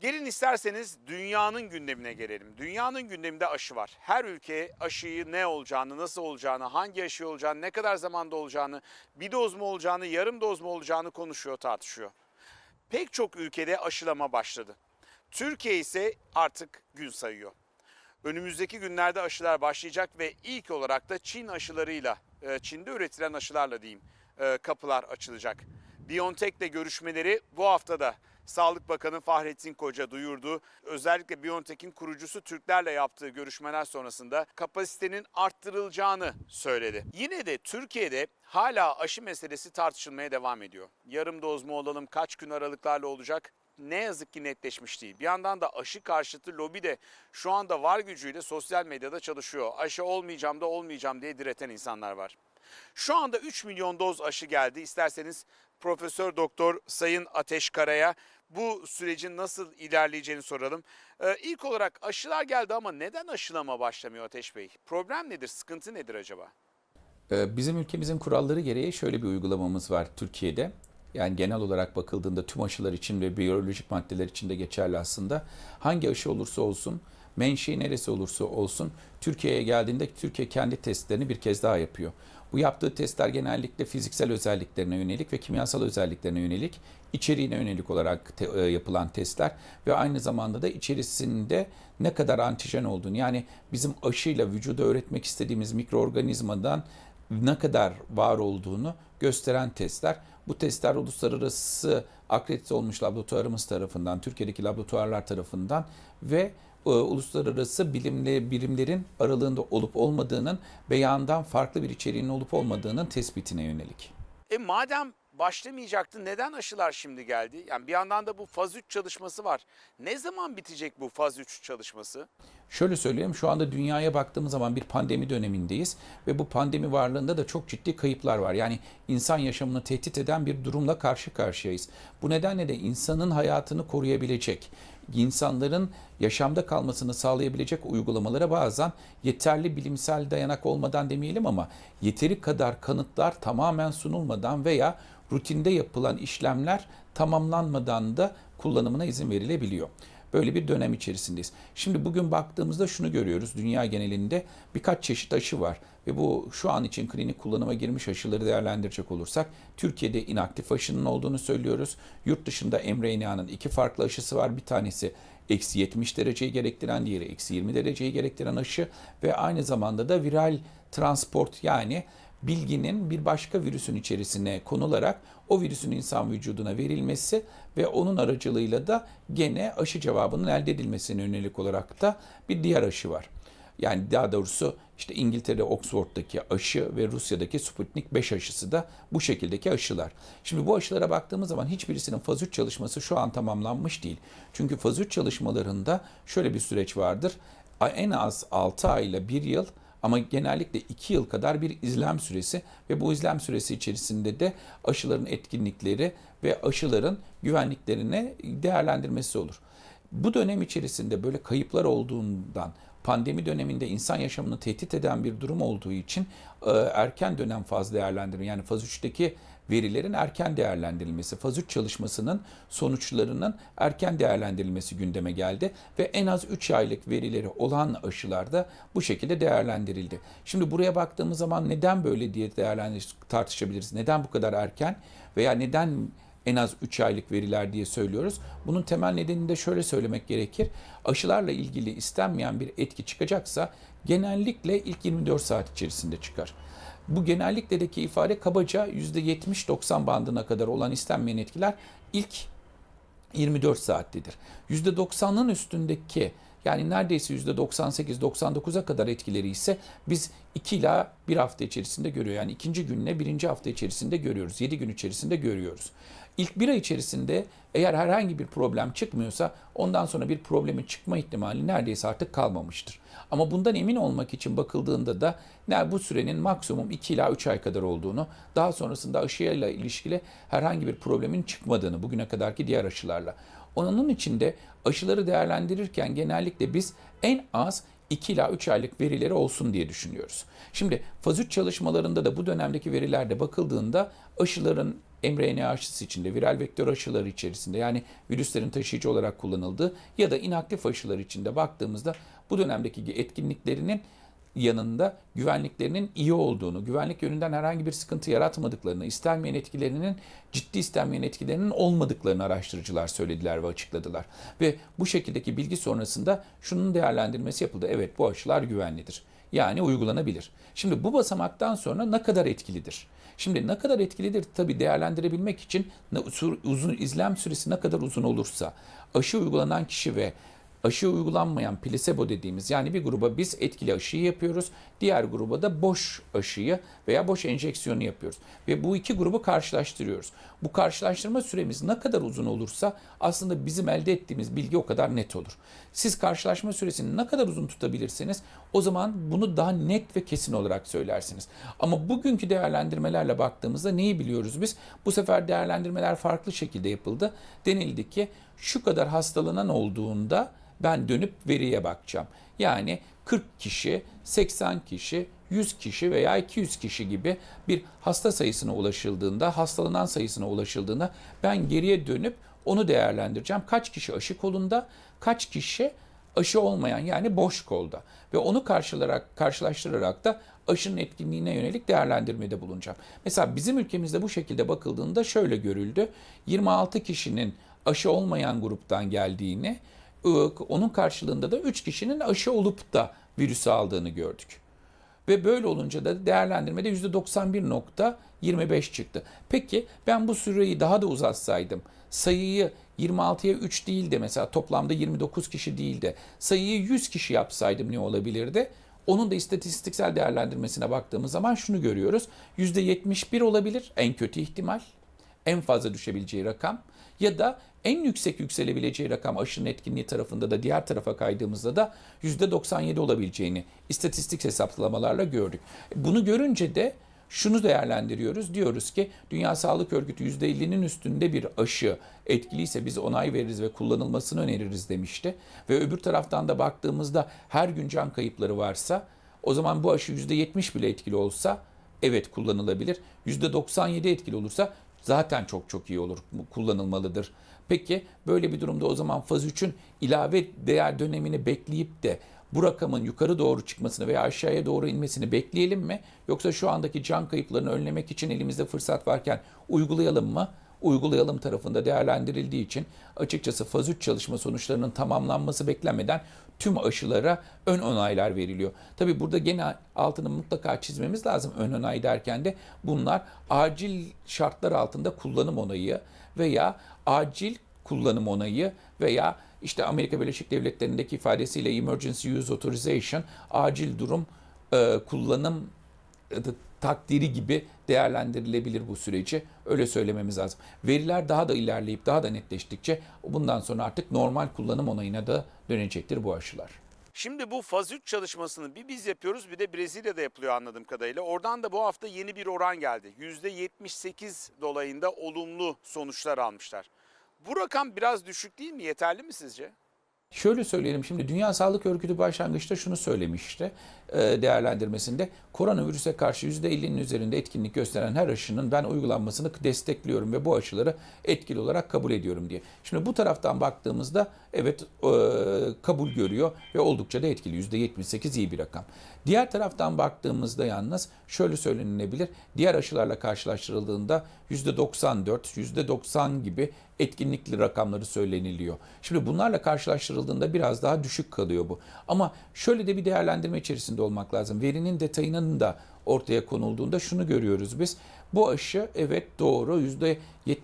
Gelin isterseniz dünyanın gündemine gelelim. Dünyanın gündeminde aşı var. Her ülke aşıyı ne olacağını, nasıl olacağını, hangi aşı olacağını, ne kadar zamanda olacağını, bir doz mu olacağını, yarım doz mu olacağını konuşuyor, tartışıyor. Pek çok ülkede aşılama başladı. Türkiye ise artık gün sayıyor. Önümüzdeki günlerde aşılar başlayacak ve ilk olarak da Çin aşılarıyla, e, Çin'de üretilen aşılarla diyeyim e, kapılar açılacak. BioNTech'le görüşmeleri bu haftada Sağlık Bakanı Fahrettin Koca duyurdu. Özellikle BioNTech'in kurucusu Türklerle yaptığı görüşmeler sonrasında kapasitenin arttırılacağını söyledi. Yine de Türkiye'de hala aşı meselesi tartışılmaya devam ediyor. Yarım doz mu olalım, kaç gün aralıklarla olacak? ne yazık ki netleşmiş değil. Bir yandan da aşı karşıtı lobi de şu anda var gücüyle sosyal medyada çalışıyor. Aşı olmayacağım da olmayacağım diye direten insanlar var. Şu anda 3 milyon doz aşı geldi. İsterseniz Profesör Doktor Sayın Ateş Kara'ya bu sürecin nasıl ilerleyeceğini soralım. Ee, ilk olarak aşılar geldi ama neden aşılama başlamıyor Ateş Bey? Problem nedir? Sıkıntı nedir acaba? Ee, Bizim ülkemizin kuralları gereği şöyle bir uygulamamız var Türkiye'de. Yani genel olarak bakıldığında tüm aşılar için ve biyolojik maddeler için de geçerli aslında. Hangi aşı olursa olsun, menşei neresi olursa olsun Türkiye'ye geldiğinde Türkiye kendi testlerini bir kez daha yapıyor. Bu yaptığı testler genellikle fiziksel özelliklerine yönelik ve kimyasal özelliklerine yönelik, içeriğine yönelik olarak te- e, yapılan testler ve aynı zamanda da içerisinde ne kadar antijen olduğunu yani bizim aşıyla vücuda öğretmek istediğimiz mikroorganizmadan ne kadar var olduğunu gösteren testler. Bu testler uluslararası akredite olmuş laboratuvarımız tarafından, Türkiye'deki laboratuvarlar tarafından ve e, uluslararası bilimli birimlerin aralığında olup olmadığının beyandan farklı bir içeriğinin olup olmadığının tespitine yönelik. E madem başlamayacaktı neden aşılar şimdi geldi? Yani bir yandan da bu faz 3 çalışması var. Ne zaman bitecek bu faz 3 çalışması? Şöyle söyleyeyim şu anda dünyaya baktığımız zaman bir pandemi dönemindeyiz ve bu pandemi varlığında da çok ciddi kayıplar var. Yani insan yaşamını tehdit eden bir durumla karşı karşıyayız. Bu nedenle de insanın hayatını koruyabilecek, insanların yaşamda kalmasını sağlayabilecek uygulamalara bazen yeterli bilimsel dayanak olmadan demeyelim ama yeteri kadar kanıtlar tamamen sunulmadan veya rutinde yapılan işlemler tamamlanmadan da kullanımına izin verilebiliyor. Böyle bir dönem içerisindeyiz. Şimdi bugün baktığımızda şunu görüyoruz. Dünya genelinde birkaç çeşit aşı var. Ve bu şu an için klinik kullanıma girmiş aşıları değerlendirecek olursak Türkiye'de inaktif aşının olduğunu söylüyoruz. Yurt dışında mRNA'nın iki farklı aşısı var. Bir tanesi eksi 70 dereceyi gerektiren, diğeri eksi 20 dereceyi gerektiren aşı ve aynı zamanda da viral transport yani bilginin bir başka virüsün içerisine konularak o virüsün insan vücuduna verilmesi ve onun aracılığıyla da gene aşı cevabının elde edilmesine yönelik olarak da bir diğer aşı var. Yani daha doğrusu işte İngiltere Oxford'daki aşı ve Rusya'daki Sputnik 5 aşısı da bu şekildeki aşılar. Şimdi bu aşılara baktığımız zaman hiçbirisinin faz 3 çalışması şu an tamamlanmış değil. Çünkü faz 3 çalışmalarında şöyle bir süreç vardır. En az 6 ay ile 1 yıl ama genellikle 2 yıl kadar bir izlem süresi ve bu izlem süresi içerisinde de aşıların etkinlikleri ve aşıların güvenliklerine değerlendirmesi olur. Bu dönem içerisinde böyle kayıplar olduğundan pandemi döneminde insan yaşamını tehdit eden bir durum olduğu için e, erken dönem faz değerlendirme yani faz 3'teki verilerin erken değerlendirilmesi, faz 3 çalışmasının sonuçlarının erken değerlendirilmesi gündeme geldi ve en az 3 aylık verileri olan aşılarda bu şekilde değerlendirildi. Şimdi buraya baktığımız zaman neden böyle diye değerlendir tartışabiliriz. Neden bu kadar erken veya neden en az 3 aylık veriler diye söylüyoruz. Bunun temel nedenini de şöyle söylemek gerekir. Aşılarla ilgili istenmeyen bir etki çıkacaksa genellikle ilk 24 saat içerisinde çıkar. Bu genellikledeki ifade kabaca %70-90 bandına kadar olan istenmeyen etkiler ilk 24 saattedir. %90'ın üstündeki yani neredeyse %98-99'a kadar etkileri ise biz 2 ila 1 hafta içerisinde görüyor. Yani ikinci günle birinci hafta içerisinde görüyoruz. 7 gün içerisinde görüyoruz. İlk bir ay içerisinde eğer herhangi bir problem çıkmıyorsa ondan sonra bir problemin çıkma ihtimali neredeyse artık kalmamıştır. Ama bundan emin olmak için bakıldığında da bu sürenin maksimum 2 ila 3 ay kadar olduğunu, daha sonrasında aşıyla ilişkili herhangi bir problemin çıkmadığını bugüne kadarki diğer aşılarla. Onun için de aşıları değerlendirirken genellikle biz en az 2 ila 3 aylık verileri olsun diye düşünüyoruz. Şimdi faz 3 çalışmalarında da bu dönemdeki verilerde bakıldığında aşıların mRNA aşısı içinde, viral vektör aşıları içerisinde yani virüslerin taşıyıcı olarak kullanıldığı ya da inaktif aşılar içinde baktığımızda bu dönemdeki etkinliklerinin yanında güvenliklerinin iyi olduğunu, güvenlik yönünden herhangi bir sıkıntı yaratmadıklarını, istenmeyen etkilerinin ciddi istenmeyen etkilerinin olmadıklarını araştırıcılar söylediler ve açıkladılar. Ve bu şekildeki bilgi sonrasında şunun değerlendirmesi yapıldı. Evet bu aşılar güvenlidir. Yani uygulanabilir. Şimdi bu basamaktan sonra ne kadar etkilidir? Şimdi ne kadar etkilidir tabii değerlendirebilmek için uzun izlem süresi ne kadar uzun olursa. Aşı uygulanan kişi ve aşı uygulanmayan plasebo dediğimiz yani bir gruba biz etkili aşıyı yapıyoruz. Diğer gruba da boş aşıyı veya boş enjeksiyonu yapıyoruz. Ve bu iki grubu karşılaştırıyoruz. Bu karşılaştırma süremiz ne kadar uzun olursa aslında bizim elde ettiğimiz bilgi o kadar net olur. Siz karşılaşma süresini ne kadar uzun tutabilirseniz o zaman bunu daha net ve kesin olarak söylersiniz. Ama bugünkü değerlendirmelerle baktığımızda neyi biliyoruz biz? Bu sefer değerlendirmeler farklı şekilde yapıldı. Denildi ki şu kadar hastalanan olduğunda ben dönüp veriye bakacağım. Yani 40 kişi, 80 kişi, 100 kişi veya 200 kişi gibi bir hasta sayısına ulaşıldığında, hastalanan sayısına ulaşıldığında ben geriye dönüp onu değerlendireceğim. Kaç kişi aşı kolunda, kaç kişi aşı olmayan yani boş kolda ve onu karşılarak karşılaştırarak da aşının etkinliğine yönelik değerlendirmede bulunacağım. Mesela bizim ülkemizde bu şekilde bakıldığında şöyle görüldü. 26 kişinin aşı olmayan gruptan geldiğini, onun karşılığında da 3 kişinin aşı olup da virüsü aldığını gördük. Ve böyle olunca da değerlendirmede %91.25 çıktı. Peki ben bu süreyi daha da uzatsaydım, sayıyı 26'ya 3 değil de mesela toplamda 29 kişi değil de sayıyı 100 kişi yapsaydım ne olabilirdi? Onun da istatistiksel değerlendirmesine baktığımız zaman şunu görüyoruz. %71 olabilir en kötü ihtimal. En fazla düşebileceği rakam ya da en yüksek yükselebileceği rakam aşının etkinliği tarafında da diğer tarafa kaydığımızda da %97 olabileceğini istatistik hesaplamalarla gördük. Bunu görünce de şunu değerlendiriyoruz. Diyoruz ki Dünya Sağlık Örgütü %50'nin üstünde bir aşı etkiliyse biz onay veririz ve kullanılmasını öneririz demişti. Ve öbür taraftan da baktığımızda her gün can kayıpları varsa o zaman bu aşı %70 bile etkili olsa evet kullanılabilir. %97 etkili olursa zaten çok çok iyi olur, kullanılmalıdır. Peki böyle bir durumda o zaman faz 3'ün ilave değer dönemini bekleyip de bu rakamın yukarı doğru çıkmasını veya aşağıya doğru inmesini bekleyelim mi? Yoksa şu andaki can kayıplarını önlemek için elimizde fırsat varken uygulayalım mı? Uygulayalım tarafında değerlendirildiği için açıkçası faz 3 çalışma sonuçlarının tamamlanması beklenmeden tüm aşılara ön onaylar veriliyor. Tabi burada gene altını mutlaka çizmemiz lazım ön onay derken de bunlar acil şartlar altında kullanım onayı veya acil kullanım onayı veya işte Amerika Birleşik Devletleri'ndeki ifadesiyle Emergency Use Authorization, acil durum e, kullanım takdiri gibi değerlendirilebilir bu süreci. Öyle söylememiz lazım. Veriler daha da ilerleyip daha da netleştikçe bundan sonra artık normal kullanım onayına da dönecektir bu aşılar. Şimdi bu faz 3 çalışmasını bir biz yapıyoruz bir de Brezilya'da yapılıyor anladığım kadarıyla. Oradan da bu hafta yeni bir oran geldi. %78 dolayında olumlu sonuçlar almışlar. Bu rakam biraz düşük değil mi? Yeterli mi sizce? Şöyle söyleyelim şimdi Dünya Sağlık Örgütü başlangıçta şunu söylemişti e, değerlendirmesinde koronavirüse karşı %50'nin üzerinde etkinlik gösteren her aşının ben uygulanmasını destekliyorum ve bu aşıları etkili olarak kabul ediyorum diye. Şimdi bu taraftan baktığımızda evet e, kabul görüyor ve oldukça da etkili %78 iyi bir rakam. Diğer taraftan baktığımızda yalnız şöyle söylenilebilir diğer aşılarla karşılaştırıldığında %94, %90 gibi etkinlikli rakamları söyleniliyor. Şimdi bunlarla karşılaştırıldığında biraz daha düşük kalıyor bu. Ama şöyle de bir değerlendirme içerisinde olmak lazım. Verinin detayının da ortaya konulduğunda şunu görüyoruz biz. Bu aşı evet doğru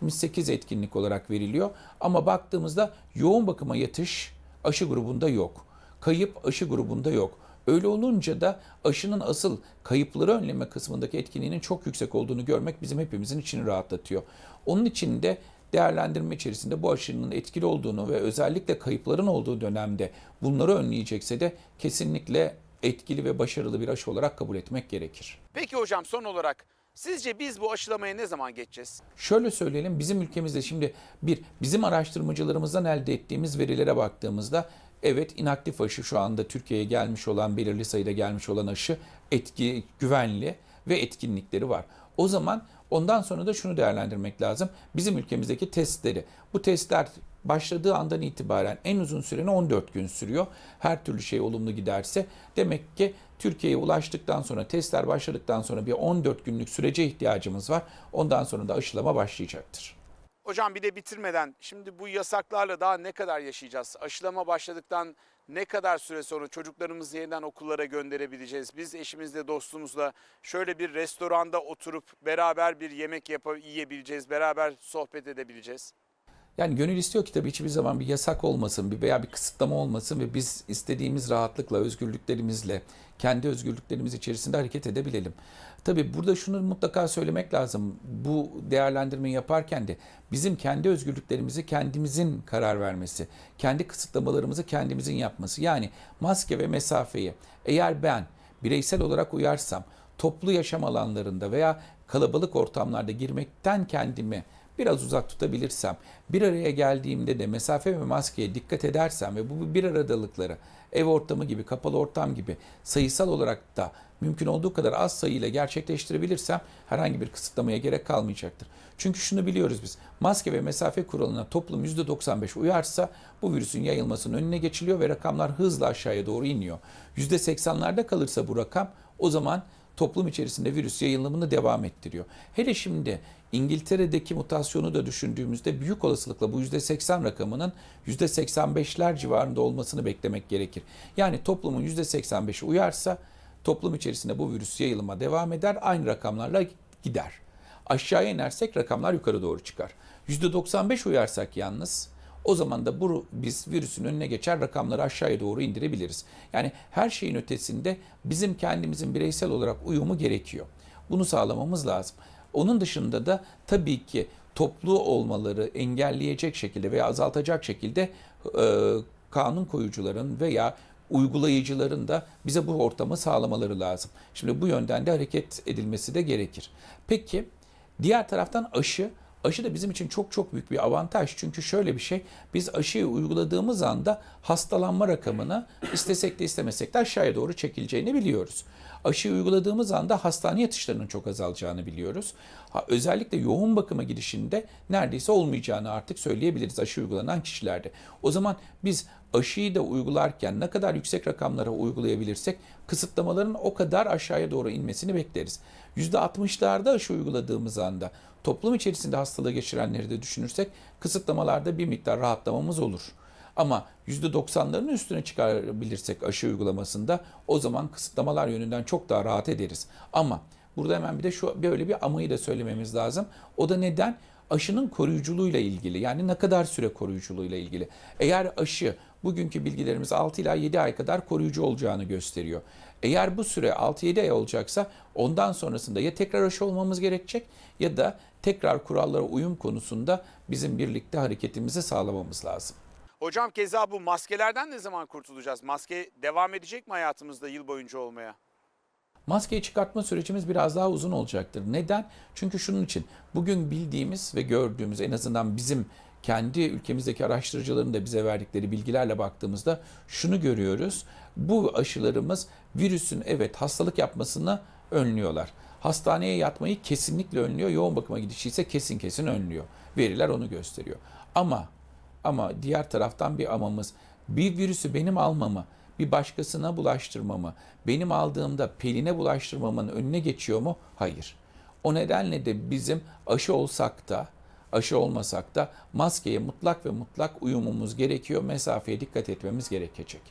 %78 etkinlik olarak veriliyor ama baktığımızda yoğun bakıma yatış aşı grubunda yok. Kayıp aşı grubunda yok. Öyle olunca da aşının asıl kayıpları önleme kısmındaki etkinliğinin çok yüksek olduğunu görmek bizim hepimizin içini rahatlatıyor. Onun için de değerlendirme içerisinde bu aşının etkili olduğunu ve özellikle kayıpların olduğu dönemde bunları önleyecekse de kesinlikle etkili ve başarılı bir aşı olarak kabul etmek gerekir. Peki hocam son olarak sizce biz bu aşılamaya ne zaman geçeceğiz? Şöyle söyleyelim bizim ülkemizde şimdi bir bizim araştırmacılarımızdan elde ettiğimiz verilere baktığımızda evet inaktif aşı şu anda Türkiye'ye gelmiş olan belirli sayıda gelmiş olan aşı etki güvenli ve etkinlikleri var. O zaman Ondan sonra da şunu değerlendirmek lazım. Bizim ülkemizdeki testleri. Bu testler başladığı andan itibaren en uzun süreni 14 gün sürüyor. Her türlü şey olumlu giderse demek ki Türkiye'ye ulaştıktan sonra testler başladıktan sonra bir 14 günlük sürece ihtiyacımız var. Ondan sonra da aşılama başlayacaktır. Hocam bir de bitirmeden şimdi bu yasaklarla daha ne kadar yaşayacağız? Aşılama başladıktan ne kadar süre sonra çocuklarımızı yeniden okullara gönderebileceğiz? Biz eşimizle dostumuzla şöyle bir restoranda oturup beraber bir yemek yapıp yiyebileceğiz, beraber sohbet edebileceğiz. Yani gönül istiyor ki tabii hiçbir zaman bir yasak olmasın bir veya bir kısıtlama olmasın ve biz istediğimiz rahatlıkla, özgürlüklerimizle, kendi özgürlüklerimiz içerisinde hareket edebilelim. Tabii burada şunu mutlaka söylemek lazım. Bu değerlendirmeyi yaparken de bizim kendi özgürlüklerimizi kendimizin karar vermesi, kendi kısıtlamalarımızı kendimizin yapması. Yani maske ve mesafeyi eğer ben bireysel olarak uyarsam, toplu yaşam alanlarında veya kalabalık ortamlarda girmekten kendimi biraz uzak tutabilirsem, bir araya geldiğimde de mesafe ve maskeye dikkat edersem ve bu bir aradalıkları ev ortamı gibi, kapalı ortam gibi sayısal olarak da mümkün olduğu kadar az sayıyla gerçekleştirebilirsem herhangi bir kısıtlamaya gerek kalmayacaktır. Çünkü şunu biliyoruz biz, maske ve mesafe kuralına toplum %95 uyarsa bu virüsün yayılmasının önüne geçiliyor ve rakamlar hızla aşağıya doğru iniyor. %80'lerde kalırsa bu rakam o zaman toplum içerisinde virüs yayılımını devam ettiriyor. Hele şimdi İngiltere'deki mutasyonu da düşündüğümüzde büyük olasılıkla bu %80 rakamının %85'ler civarında olmasını beklemek gerekir. Yani toplumun %85'i uyarsa toplum içerisinde bu virüs yayılıma devam eder, aynı rakamlarla gider. Aşağıya inersek rakamlar yukarı doğru çıkar. %95 uyarsak yalnız o zaman da bu biz virüsün önüne geçer rakamları aşağıya doğru indirebiliriz. Yani her şeyin ötesinde bizim kendimizin bireysel olarak uyumu gerekiyor. Bunu sağlamamız lazım. Onun dışında da tabii ki toplu olmaları engelleyecek şekilde veya azaltacak şekilde e, kanun koyucuların veya uygulayıcıların da bize bu ortamı sağlamaları lazım. Şimdi bu yönden de hareket edilmesi de gerekir. Peki diğer taraftan aşı Aşı da bizim için çok çok büyük bir avantaj. Çünkü şöyle bir şey, biz aşıyı uyguladığımız anda hastalanma rakamını istesek de istemesek de aşağıya doğru çekileceğini biliyoruz. Aşıyı uyguladığımız anda hastane yatışlarının çok azalacağını biliyoruz. Ha, özellikle yoğun bakıma gidişinde neredeyse olmayacağını artık söyleyebiliriz aşı uygulanan kişilerde. O zaman biz aşıyı da uygularken ne kadar yüksek rakamlara uygulayabilirsek kısıtlamaların o kadar aşağıya doğru inmesini bekleriz. %60'larda aşı uyguladığımız anda toplum içerisinde hastalığı geçirenleri de düşünürsek kısıtlamalarda bir miktar rahatlamamız olur. Ama %90'ların üstüne çıkarabilirsek aşı uygulamasında o zaman kısıtlamalar yönünden çok daha rahat ederiz. Ama burada hemen bir de şu böyle bir amayı da söylememiz lazım. O da neden? Aşının koruyuculuğuyla ilgili yani ne kadar süre koruyuculuğuyla ilgili. Eğer aşı bugünkü bilgilerimiz 6 ila 7 ay kadar koruyucu olacağını gösteriyor. Eğer bu süre 6-7 ay olacaksa ondan sonrasında ya tekrar aşı olmamız gerekecek ya da tekrar kurallara uyum konusunda bizim birlikte hareketimizi sağlamamız lazım. Hocam keza bu maskelerden ne zaman kurtulacağız? Maske devam edecek mi hayatımızda yıl boyunca olmaya? Maskeyi çıkartma sürecimiz biraz daha uzun olacaktır. Neden? Çünkü şunun için bugün bildiğimiz ve gördüğümüz en azından bizim kendi ülkemizdeki araştırıcıların da bize verdikleri bilgilerle baktığımızda şunu görüyoruz. Bu aşılarımız virüsün evet hastalık yapmasını önlüyorlar. Hastaneye yatmayı kesinlikle önlüyor. Yoğun bakıma gidişi ise kesin kesin önlüyor. Veriler onu gösteriyor. Ama ama diğer taraftan bir amamız bir virüsü benim almamı, bir başkasına bulaştırmamı, benim aldığımda peline bulaştırmamın önüne geçiyor mu? Hayır. O nedenle de bizim aşı olsak da, aşı olmasak da maskeye mutlak ve mutlak uyumumuz gerekiyor. Mesafeye dikkat etmemiz gerekecek.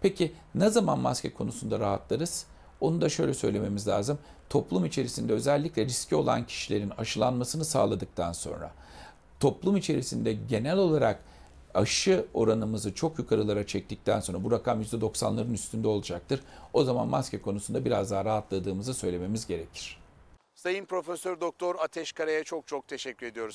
Peki ne zaman maske konusunda rahatlarız? Onu da şöyle söylememiz lazım. Toplum içerisinde özellikle riski olan kişilerin aşılanmasını sağladıktan sonra, toplum içerisinde genel olarak aşı oranımızı çok yukarılara çektikten sonra bu rakam %90'ların üstünde olacaktır. O zaman maske konusunda biraz daha rahatladığımızı söylememiz gerekir. Sayın Profesör Doktor Ateş Kara'ya çok çok teşekkür ediyoruz.